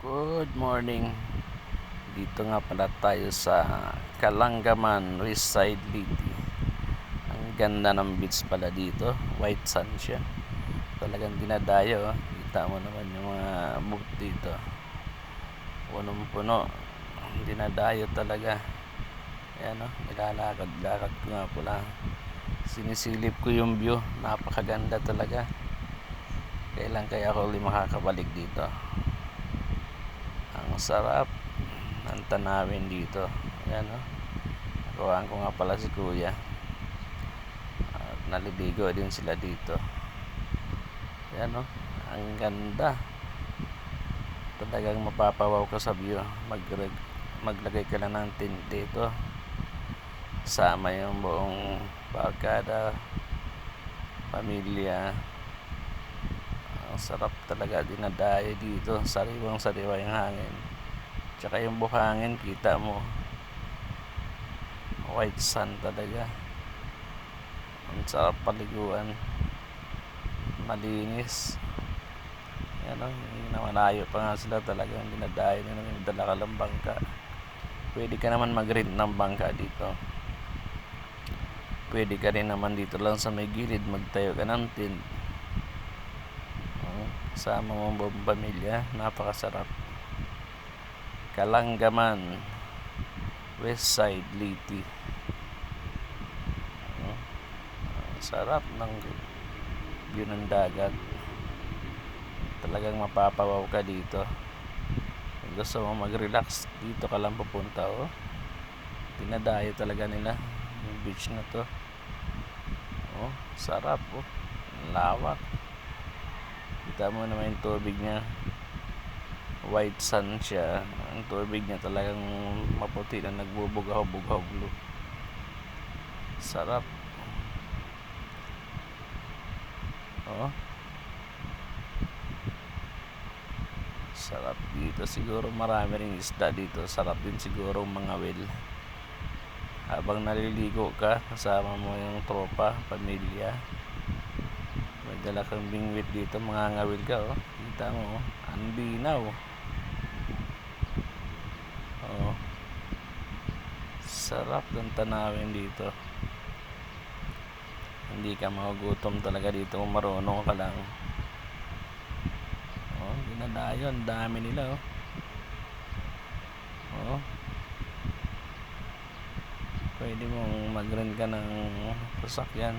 Good morning. Dito nga pala tayo sa Kalangaman, West Side Liti. Ang ganda ng beach pala dito. White sand siya. Talagang dinadayo. oh. Kita mo naman yung mga boat dito. Punong puno. Dinadayo talaga. Ayan o. Nilalakad-lakad ko nga pala. Sinisilip ko yung view. Napakaganda talaga. Kailan kaya ako ulit makakabalik dito? Sarap ng tanawin dito. Ayan o. Nakuhaan ko nga pala si kuya. At naliligo din sila dito. Ayan o. Ang ganda. Talagang mapapawaw ka sa view. Mag maglagay ka lang ng tent dito. Sama yung buong barkada, pamilya. Sarap talaga dinadayo dito. Sariwang sariwa yung hangin. Tsaka yung buhangin, kita mo. White sun talaga. Ang sarap paliguan. Malinis. Yan o, hindi na malayo pa nga sila talagang dinadayo nila. May dala ka bangka. Pwede ka naman mag-rent ng bangka dito. Pwede ka rin naman dito lang sa may gilid magtayo ka ng tent. Ang buong pamilya, napakasarap. Kalanggaman, West Side, Liti. Ang sarap ng view ng dagat. Talagang mapapawaw ka dito. Kung gusto mo mag-relax, dito ka lang pupunta. Oh. Tinadayo talaga nila yung beach na to. Oh, sarap oh. Lawak. Kita mo naman yung tubig niya. White sand siya. Ang tubig niya talagang maputi na nagbubugaw-bugaw blue. Sarap. Oh. Sarap dito. Siguro marami ring isda dito. Sarap din siguro mga well. Habang naliligo ka, kasama mo yung tropa, pamilya. May dala kang bingwit dito, mga ngawil ka, oh. Kita mo, oh. Ang linaw. Oh. Sarap ng tanawin dito. Hindi ka magugutom talaga dito kung marunong ka lang. Oh, dinadayo. Ang dami nila, oh. Oh. Pwede mong mag-rent ka ng sasakyan.